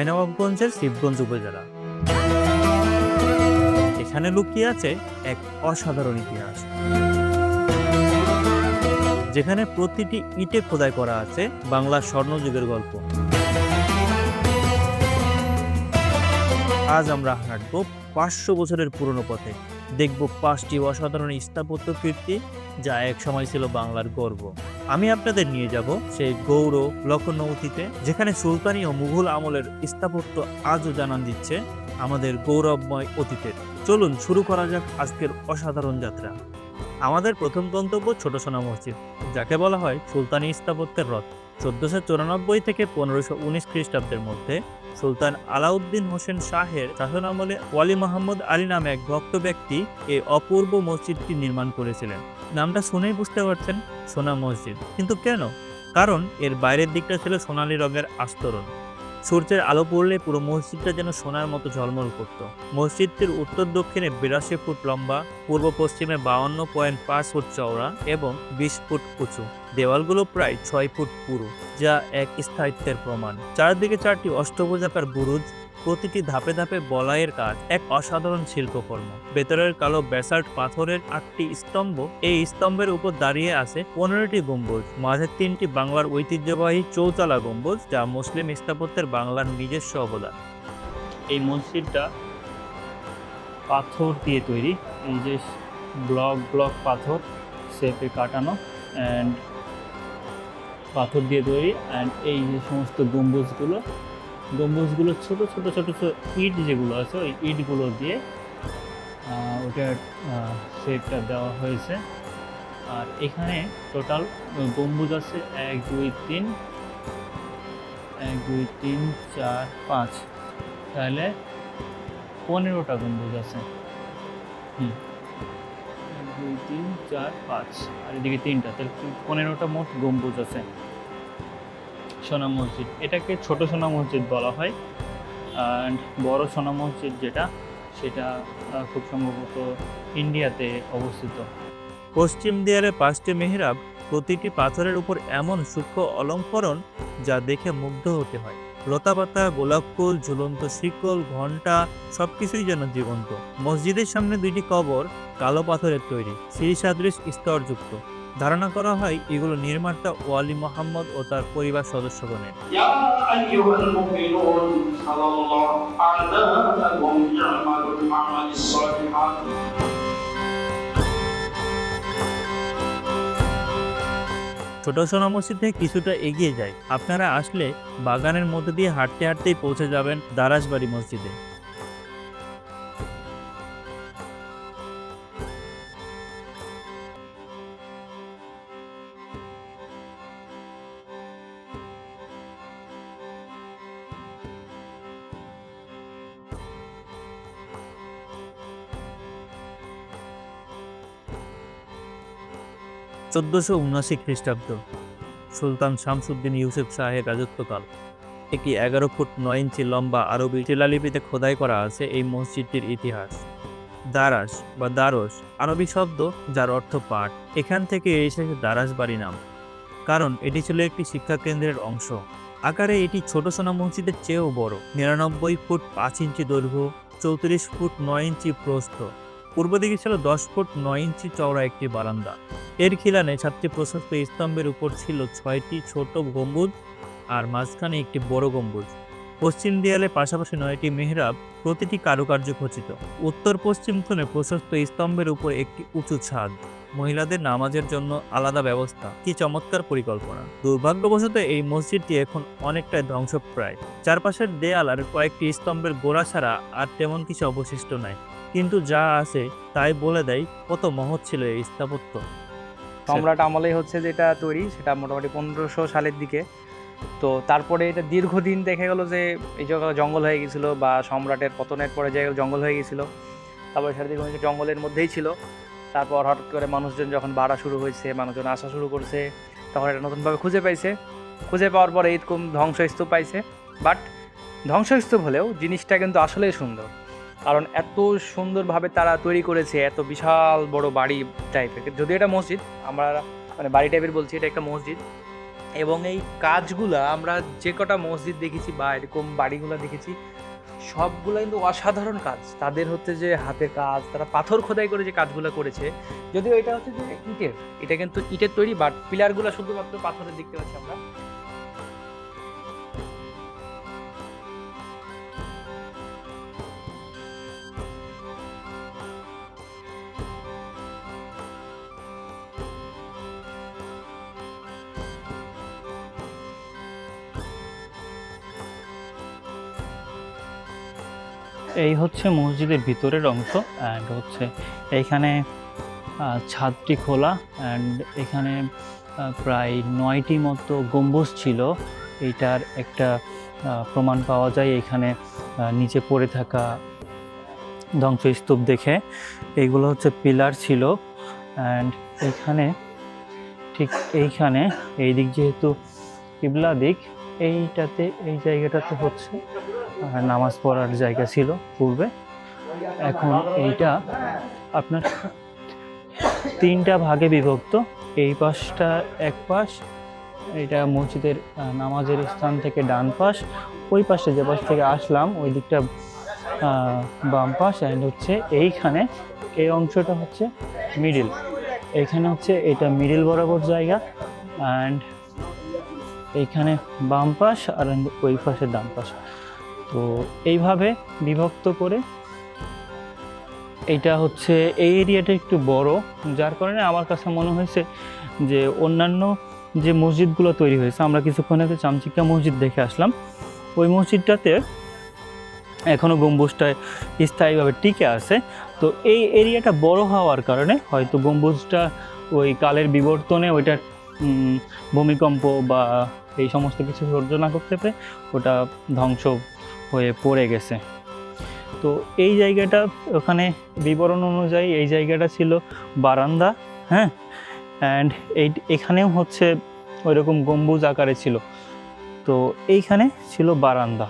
চাঁপাইনবাবগঞ্জের শিবগঞ্জ উপজেলা। এখানে লুকিয়ে আছে এক অসাধারণ ইতিহাস। যেখানে প্রতিটি ইটে খোদাই করা আছে বাংলার স্বর্ণযুগের গল্প। আজ আমরা হাঁটব পাঁচশো বছরের পুরনো পথে। দেখব পাঁচটি অসাধারণ স্থাপত্য কীর্তি যা এক সময় ছিল বাংলার গর্ব। আমি আপনাদের নিয়ে যাব সেই গৌর লক্ষণ অতীতে, যেখানে সুলতানি ও মুঘল আমলের স্থাপত্য আজও জানান দিচ্ছে আমাদের গৌরবময় অতীতের। চলুন শুরু করা যাক আজকের অসাধারণ যাত্রা। আমাদের প্রথম গন্তব্য ছোট সোনা মসজিদ, যাকে বলা হয় সুলতানি স্থাপত্যের রথ। চোদ্দশো চুরানব্বই থেকে পনেরোশো উনিশ খ্রিস্টাব্দের মধ্যে সুলতান আলাউদ্দিন হোসেন শাহের শাসনামলে ওয়ালি মোহাম্মদ আলী নামে এক ভক্ত ব্যক্তি এই অপূর্ব মসজিদটি নির্মাণ করেছিলেন। নামটা শুনেই বুঝতে পারছেন, সোনা মসজিদ। কিন্তু কেন? কারণ এর বাইরের দিকটা ছিল সোনালি রঙের আস্তরণ। সূর্যের আলো পড়লে পুরো মসজিদটা যেন সোনার মতো ঝলমল করত। মসজিদটির উত্তর দক্ষিণে বিরাশি ফুট লম্বা, পূর্ব পশ্চিমে বাউন্ন পয়েন্ট পাঁচ ফুট চওড়া এবং বিশ ফুট উঁচু। দেওয়ালগুলো প্রায় ছয় ফুট পুরু, যা এক স্থায়িত্বের প্রমাণ। চারদিকে চারটি অষ্টভুজাকার বুরুজ প্রতিটি ধাপে ধাপে বলাইয়ের কাজ এক অসাধারণ শিল্পকর্ম। ভেতরের কালো ব্যাসাল্ট পাথরের আটটি স্তম্ভ, এই স্তম্ভের উপর দাঁড়িয়ে আছে পনেরোটি গম্বুজ মাঝের তিনটি বাংলার ঐতিহ্যবাহী চৌতলা গম্বুজ যা মুসলিম স্থাপত্যের বাংলার নিজস্ব অবদান। এই মসজিদটা পাথর দিয়ে তৈরি, এই যে ব্লক ব্লক পাথর, শেপে কাটানো অ্যান্ড পাথর দিয়ে তৈরি অ্যান্ড এই যে সমস্ত গম্বুজগুলো গম্বুজগুলো ছোট ছোট ছোট ছোট ইট যেগুলো আছে, ওই ইটগুলো দিয়ে ওটার শেপটা দেওয়া হয়েছে। আর এখানে টোটাল গম্বুজ আছে এক, দুই, তিন, এক, দুই, তিন, চার, পাঁচ। তাহলে পনেরোটা গম্বুজ আছে। হুম। দুই, তিন, চার, পাঁচ। আর এদিকে তিনটা, তাহলে পনেরোটা মোট গম্বুজ আছে। সোনা মসজিদ। এটাকে ছোট সোনা মসজিদ বলা হয় অ্যান্ড বড় সোনা মসজিদ যেটা, সেটা খুব সম্ভবত ইন্ডিয়াতে অবস্থিত। পশ্চিম দেয়ালে পাঁচটি মেহরাব প্রতিটি পাথরের উপর এমন সূক্ষ্ম অলঙ্করণ যা দেখে মুগ্ধ হতে হয়। লতাপাতা, গোলাপ ফুল, ঝুলন্ত শিকল ঘণ্টা সবকিছুই যেন জীবন্ত। মসজিদের সামনে দুইটি কবর কালো পাথরের তৈরি। শ্রী সাদৃশ স্তরযুক্ত। ধারণা করা হয় এগুলো নির্মাতা ওয়ালি মোহাম্মদ ও তার পরিবার সদস্যগণের। ছোট সোনা মসজিদে কিছুটা এগিয়ে যায়। আপনারা আসলে বাগানের মধ্যে দিয়ে হাঁটতে হাঁটতেই পৌঁছে যাবেন দারাসবাড়ি মসজিদে। চোদ্দশো উনআশি খ্রিস্টাব্দ। সুলতান শামসুদ্দিন ইউসুফ শাহের রাজত্বকাল। একটি এগারো ফুট নয় ইঞ্চি লম্বা আরবি শিলালিপিতে খোদাই করা আছে এই মসজিদটির ইতিহাস। দারাস বা দারস আরবি শব্দ যার অর্থ পাঠ এখান থেকে এসেছে দারাস বাড়ি নাম। কারণ এটি ছিল একটি শিক্ষা কেন্দ্রের অংশ। আকারে এটি ছোট সোনা মসজিদের চেয়েও বড়। নিরানব্বই ফুট পাঁচ ইঞ্চি দৈর্ঘ্য, চৌত্রিশ ফুট নয় ইঞ্চি প্রস্থ। পূর্ব দিকে ছিল দশ ফুট নয় ইঞ্চি চওড়া একটি বারান্দা। এর খিলানে সাতটি প্রশস্ত স্তম্ভের উপর ছিল ছয়টি ছোট গম্বুজ আর মাঝখানে একটি বড় গম্বুজ। পশ্চিম দেয়ালে পাশাপাশি নয়টি মেহরাব প্রতিটি কারুকার্য খচিত। উত্তর পশ্চিম কোণে প্রশস্ত স্তম্ভের উপর একটি উঁচু ছাদ। মহিলাদের নামাজের জন্য আলাদা ব্যবস্থা। কি চমৎকার পরিকল্পনা। দুর্ভাগ্যবশত এই মসজিদটি এখন অনেকটাই ধ্বংসপ্রায়। চারপাশের দেয়াল আর কয়েকটি স্তম্ভের গোড়া ছাড়া আর তেমন কিছু অবশিষ্ট নাই। কিন্তু যা আছে তাই বলে দেয় কত মহৎ ছিল এই স্থাপত্য। সম্রাট আমলেই হচ্ছে যেটা তৈরি, সেটা মোটামুটি পনেরোশো সালের দিকে। তো তারপরে এটা দীর্ঘদিন দেখা গেলো যে এই জায়গা জঙ্গল হয়ে গেছিল বা সম্রাটের পতনের পরে জায়গা জঙ্গল হয়ে গেছিল, তারপরে সেটা দেখে জঙ্গলের মধ্যেই ছিল। তারপর হঠাৎ করে মানুষজন যখন বাড়া শুরু হয়েছে, মানুষজন আসা শুরু করছে, তখন এটা নতুনভাবে খুঁজে পাইছে। খুঁজে পাওয়ার পরে এরকম ধ্বংসস্তূপ পাইছে। বাট ধ্বংসস্তূপ হলেও জিনিসটা কিন্তু আসলেই সুন্দর। কারণ এত সুন্দরভাবে তারা তৈরি করেছে, এত বিশাল বড় বাড়ি টাইপের যদি এটা মসজিদ, আমরা মানে বাড়ি টাইপের বলছি, এটা একটা মসজিদ। এবং এই কাজগুলা আমরা যে কটা মসজিদ দেখেছি বা এরকম বাড়িগুলো দেখেছি সবগুলো কিন্তু অসাধারণ কাজ। তাদের হচ্ছে যে হাতের কাজ, তারা পাথর খোদাই করে যে কাজগুলো করেছে। যদিও এটা হচ্ছে যে ইটের, এটা কিন্তু ইটের তৈরি বাট পিলারগুলো শুধুমাত্র পাথরের দেখতে পাচ্ছি আমরা এই হচ্ছে মসজিদের ভিতরের অংশ অ্যান্ড হচ্ছে এইখানে ছাদটি খোলা অ্যান্ড এখানে প্রায় নয়টি মতো গম্বুজ ছিল। এইটার একটা প্রমাণ পাওয়া যায় এখানে নিচে পড়ে থাকা ধ্বংসস্তূপ দেখে। এইগুলো হচ্ছে পিলার ছিল অ্যান্ড এখানে ঠিক এইখানে এই দিক যেহেতু কিবলা দিক, এইটাতে, এই জায়গাটাতে হচ্ছে নামাজ পড়ার জায়গা ছিল পূর্বে। এখন এইটা আপনার তিনটা ভাগে বিভক্ত। এই পাশটা এক পাশ, এটা মসজিদের নামাজের স্থান থেকে ডান পাশ। ওই পাশে যে পাশ থেকে আসলাম, ওই দিকটা বাম পাশ অ্যান্ড হচ্ছে এইখানে। এই অংশটা হচ্ছে মিডিল এখানে হচ্ছে এটা মিডিল বরাবর জায়গা অ্যান্ড এইখানে বাম পাশ আর ওই পাশে ডান পাশ। তো এইভাবে বিভক্ত করে এটা হচ্ছে এই এরিয়াটা একটু বড়, যার কারণে আমার কাছে মনে হয়েছে যে অন্যান্য যে মসজিদগুলো তৈরি হয়েছে, আমরা কিছুক্ষণ আগে চামচিকা মসজিদ দেখে আসলাম। ওই মসজিদটাতে এখনও গম্বুজটায় স্থায়ীভাবে টিকে আছে। তো এই এরিয়াটা বড় হওয়ার কারণে হয়তো গম্বুজটা ওই কালের বিবর্তনে ওইটার ভূমিকম্প বা এই সমস্ত কিছু সহ্য না করতে পেরে ওটা ধ্বংস হয়ে পড়ে গেছে। তো এই জায়গাটা ওখানে বিবরণ অনুযায়ী এই জায়গাটা ছিল বারান্দা হ্যাঁ? অ্যান্ড এই, এখানেও হচ্ছে ওইরকম গম্বুজ আকারে ছিল। তো এইখানে ছিল বারান্দা।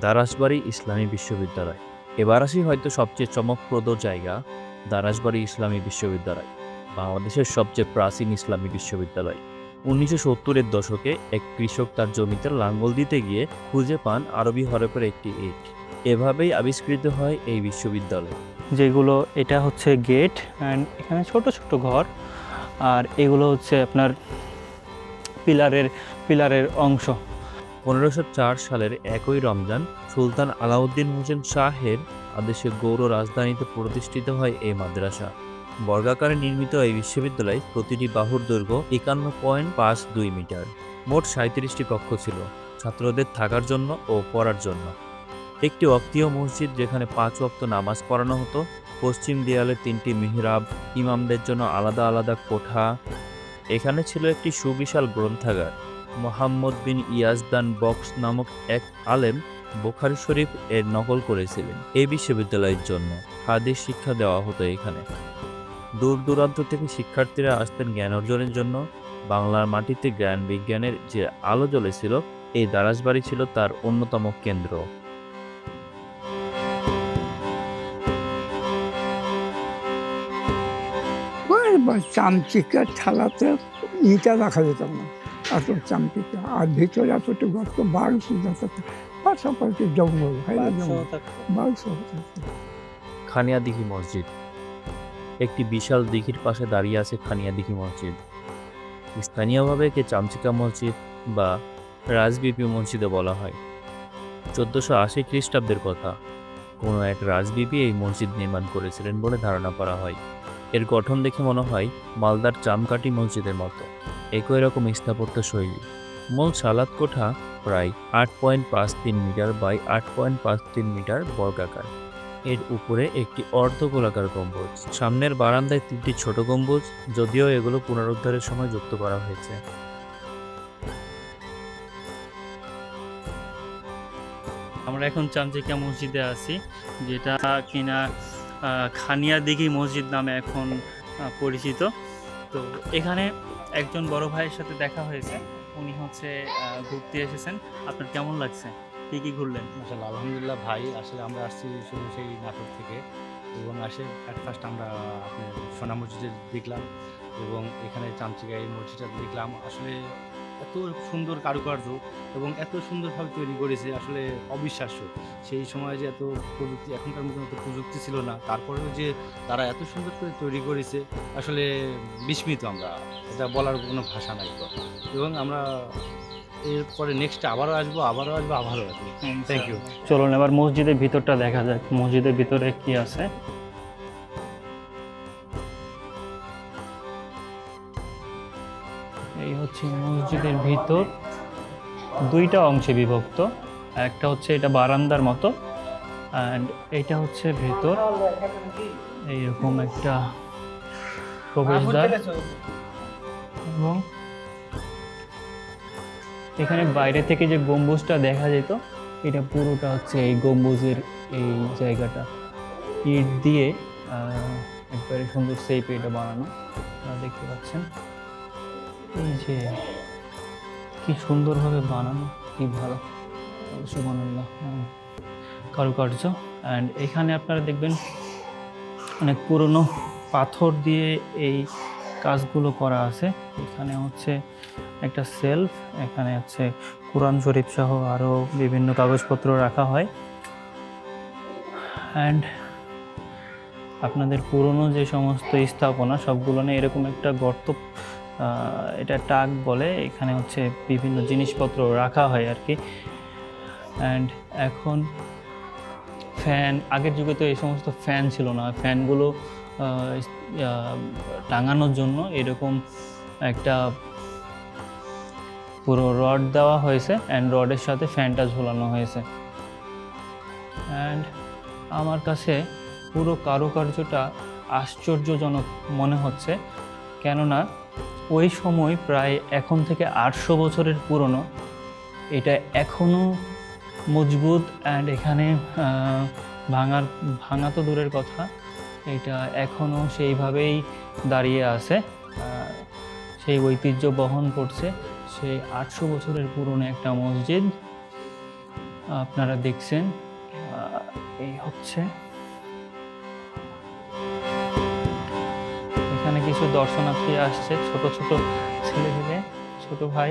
দারাসবাড়ি ইসলামী বিশ্ববিদ্যালয়। এবার আসি হয়তো সবচেয়ে চমকপ্রদ জায়গা, দারাসবাড়ি ইসলামী বিশ্ববিদ্যালয়। বাংলাদেশের সবচেয়ে প্রাচীন ইসলামী বিশ্ববিদ্যালয়। উনিশশো সত্তরের দশকে এক কৃষক তার জমিতে লাঙ্গল দিতে গিয়ে খুঁজে পান আরবি হরফের একটি ইট। এভাবেই আবিষ্কৃত হয় এই বিশ্ববিদ্যালয়। যেগুলো এটা হচ্ছে গেট অ্যান্ড এখানে ছোট ছোট ঘর। আর এগুলো হচ্ছে আপনার পিলারের পিলারের অংশ। পনেরোশো চার সালের একই রমজান সুলতান আলাউদ্দিন হোসেন শাহের আদেশে গৌর রাজধানীতে প্রতিষ্ঠিত হয় এই মাদ্রাসা। বর্গাকারে নির্মিত এই বিশ্ববিদ্যালয় প্রতিটি বাহুর দৈর্ঘ্য একান্ন পয়েন্ট পাঁচ দুই মিটার। মোট সাঁত্রিশটি কক্ষ ছিল, ছাত্রদের থাকার জন্য ও পড়ার জন্য। একটি অক্তীয় মসজিদ যেখানে পাঁচ ওয়াক্ত নামাজ পড়ানো হতো, পশ্চিম দেয়ালে তিনটি মিহরাব, ইমামদের জন্য আলাদা আলাদা কোঠা। এখানে ছিল একটি সুবিশাল গ্রন্থাগার। মোহাম্মদ বিন ইয়াজদান বক্স নামক এক আলেম বোখারি শরীফ এর নকল করেছিলেন এই বিশ্ববিদ্যালয়ের জন্য। হাদিস শিক্ষা দেওয়া হতো এখানে। দূর দূরান্ত থেকে শিক্ষার্থীরা আসতেন জ্ঞান অর্জনের জন্য। বাংলার মাটিতে জ্ঞান বিজ্ঞানের যে আলো জ্বলেছিল এই দারাজবাড়ি ছিল তার অন্যতম কেন্দ্র। চামচিকার থালাতে ইটা রাখা যেত না। এত চামচিকা আর ভিতরে এতটুকু গর্ত বারোশো যত পাশাপাশি জঙ্গল হয় জঙ্গল। বারোশো খানিয়া দিঘি মসজিদ। একটি বিশাল দিঘির পাশে দাঁড়িয়ে আছে খানিয়া দিঘি মসজিদ। স্থানীয়ভাবে একে চামচিকা মসজিদ বা রাজবিপি মসজিদে বলা হয়। চোদ্দশো আশি খ্রিস্টাব্দের কথা। কোনো এক রাজবিপি এই মসজিদ নির্মাণ করেছিলেন বলে ধারণা করা হয়। এর গঠন দেখে মনে হয় মালদার চামকাটি মসজিদের মতো। একই রকম স্থাপত্য শৈলী। মূল সালাদ কোঠা প্রায় আট পয়েন্ট পাঁচ তিন মিটার বাই আট পয়েন্ট পাঁচ তিন মিটার বর্গাকার। এর উপরে একটি অর্ধগোলাকার গম্বুজ। সামনের বারান্দায় তিনটি ছোট গম্বুজ, যদিও এগুলো পুনরুদ্ধারের সময় যুক্ত করা হয়েছে। আমরা এখন চামচিকা মসজিদে আছি, যেটা কিনা খানিয়া দিঘি মসজিদ নামে এখন পরিচিত। তো এখানে একজন বড় ভাইয়ের সাথে দেখা হয়েছে। উনি হচ্ছে ঘুরতে এসেছেন। আপনার কেমন লাগছে? কি কি ঘুরলেন? মাসাল্লাহ আলহামদুলিল্লাহ ভাই, আসলে আমরা আসছি শুধু সেই নাটক থেকে এবং আসে অ্যাট ফার্স্ট আমরা আপনার সোনা মসজিদে দেখলাম এবং এখানে চামচিকা এই মসজিদটা দেখলাম। আসলে এত সুন্দর কারুকার্য এবং এত সুন্দরভাবে তৈরি করেছে, আসলে অবিশ্বাস্য। সেই সময় যে এত প্রযুক্তি, এখনকার মতো এত প্রযুক্তি ছিল না। তারপরেও যে তারা এত সুন্দর করে তৈরি করেছে, আসলে বিস্মিত আমরা। এটা বলার কোনো ভাষা নাই তো। এবং আমরা এরপরে নেক্সট আবারও আসব আবারও আসব আবারও আসব। থ্যাংক ইউ চলুন এবার মসজিদের ভিতরটা দেখা যাক মসজিদের ভিতরে কি আছে। এই হচ্ছে মসজিদের ভিতর। দুইটা অংশে বিভক্ত একটা হচ্ছে এটা বারান্দার মতো অ্যান্ড এইটা হচ্ছে ভেতর। এইরকম একটা প্রবেশদ্বার। এবং এখানে বাইরে থেকে যে গম্বুজটা দেখা যেত, এটা পুরোটা হচ্ছে এই গম্বুজের এই জায়গাটা। ইট দিয়ে একবারে সুন্দর সেপ এটা বানানো। দেখতে পাচ্ছেন। এই যে, কি সুন্দরভাবে বানানো, কি ভালো। সুবহানাল্লাহ হুম। কারুকার্য। অ্যান্ড এখানে আপনারা দেখবেন, অনেক পুরনো পাথর দিয়ে এই কাজগুলো করা আছে। এখানে হচ্ছে একটা সেলফ এখানে হচ্ছে কোরআন শরীফ সহ আরও বিভিন্ন কাগজপত্র রাখা হয়। অ্যান্ড আপনাদের পুরনো যে সমস্ত স্থাপনা, সবগুলো নিয়ে এরকম একটা গর্ত এটা টাক বলে, এখানে হচ্ছে বিভিন্ন জিনিসপত্র রাখা হয় আর কি। অ্যান্ড এখন ফ্যান আগের যুগে তো এই সমস্ত ফ্যান ছিল না। ফ্যানগুলো টাঙানোর জন্য এরকম একটা পুরো রড দেওয়া হয়েছে অ্যান্ড রডের সাথে ফ্যানটা ঝোলানো হয়েছে। অ্যান্ড আমার কাছে পুরো কারুকার্যটা আশ্চর্যজনক মনে হচ্ছে, কেননা ওই সময় প্রায় এখন থেকে আটশো বছরের পুরনো, এটা এখনও মজবুত অ্যান্ড এখানে ভাঙার, ভাঙা তো দূরের কথা, এটা এখনও সেইভাবেই দাঁড়িয়ে আছে সেই ঐতিহ্য বহন করছে। সেই আটশো বছরের পুরনো একটা মসজিদ। আপনারা দেখছেন এই হচ্ছে। এখানে কিছু দর্শনার্থী আসছে ছোট ছোট ছেলে পেলে ছোট ভাই।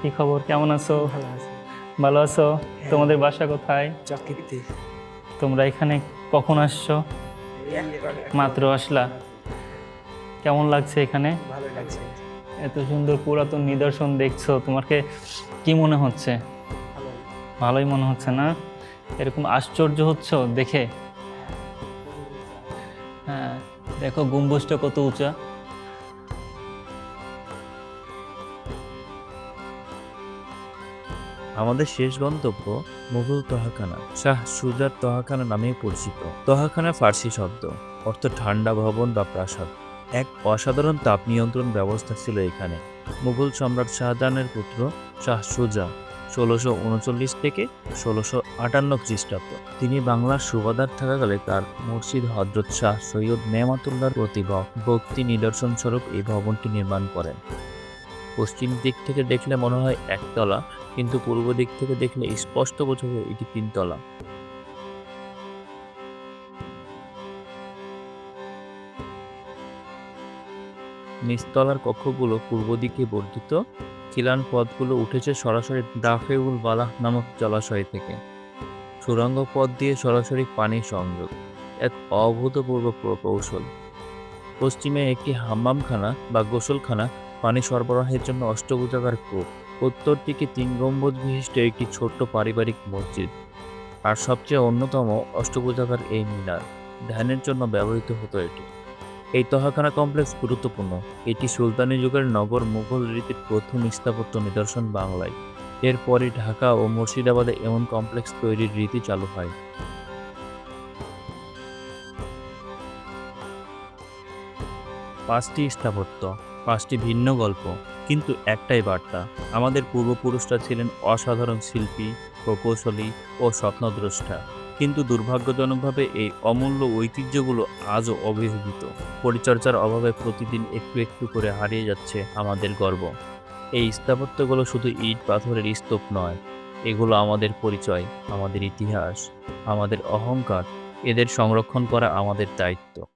কি খবর? কেমন আছো? ভালো আছে। ভালো আছো? তোমাদের বাসা কোথায়? তোমরা এখানে কখন আসছো? মাত্র আসলা। কেমন লাগছে এখানে? ভালো লাগছে। এত সুন্দর পুরাতন নিদর্শন দেখছ তোমাকে কি মনে হচ্ছে? ভালোই মনে হচ্ছে না? এরকম আশ্চর্য হচ্ছ দেখে? হ্যাঁ দেখো গম্বুজটা কত উঁচা। আমাদের শেষ গন্তব্য মুঘল তহাখানা। শাহ সুজার তহাখানা নামে পরিচিত। তহাখানা ফার্সি শব্দ, অর্থ ঠান্ডা ভবন বা প্রাসাদ। এক অসাধারণ তাপ নিয়ন্ত্রণ ব্যবস্থা ছিল এখানে। মুঘল সম্রাট শাহজাহানের পুত্র শাহ সুজা ষোলোশো উনচল্লিশ থেকে ষোলোশো আটান্ন খ্রিস্টাব্দ। তিনি বাংলার সুবাদার থাকাকালে তার মুর্শিদ হজরত শাহ সৈয়দ নেমাতুল্লাহর প্রতি ভ- ভক্তি নিদর্শন স্বরূপ এই ভবনটি নির্মাণ করেন। পশ্চিম দিক থেকে দেখলে মনে হয় একতলা, কিন্তু পূর্ব দিক থেকে দেখলে স্পষ্ট বোঝা যায় এটি তিনতলা। নিচতলার কক্ষগুলো পূর্ব দিকে বর্ধিত। খিলান পথগুলো উঠেছে সরাসরি দাফেউল বালাহ নামক জলাশয় থেকে। সুড়ঙ্গ পথ দিয়ে সরাসরি পানি সংযোগ। এক অভূতপূর্ব প্রকৌশল পশ্চিমে একটি হাম্মামখানা বা গোসলখানা পানি সরবরাহের জন্য অষ্টভুজাকার কূপ। উত্তর দিকে তিন গম্বুজ বিশিষ্ট একটি ছোট্ট পারিবারিক মসজিদ। আর সবচেয়ে অন্যতম অষ্টভুজাকার এই মিনার। ধ্যানের জন্য ব্যবহৃত হতো এটি। এই তহাখানা কমপ্লেক্স গুরুত্বপূর্ণ। এটি সুলতানি যুগের নগর মুঘল রীতির প্রথম স্থাপত্য নিদর্শন বাংলায়। এরপরই ঢাকা ও মুর্শিদাবাদে এমন কমপ্লেক্স তৈরির রীতি চালু হয়। পাঁচটি স্থাপত্য, পাঁচটি ভিন্ন গল্প, কিন্তু একটাই বার্তা। আমাদের পূর্বপুরুষরা ছিলেন অসাধারণ শিল্পী প্রকৌশলী ও স্বপ্নদ্রষ্টা। কিন্তু দুর্ভাগ্যজনকভাবে এই অমূল্য ঐতিহ্যগুলো আজও অবহেলিত পরিচর্যার অভাবে প্রতিদিন একটু একটু করে হারিয়ে যাচ্ছে আমাদের গর্ব। এই স্থাপত্যগুলো শুধু ইট, পাথরের স্তূপ নয়, এগুলো আমাদের পরিচয়, আমাদের ইতিহাস, আমাদের অহংকার, এদের সংরক্ষণ করা আমাদের দায়িত্ব।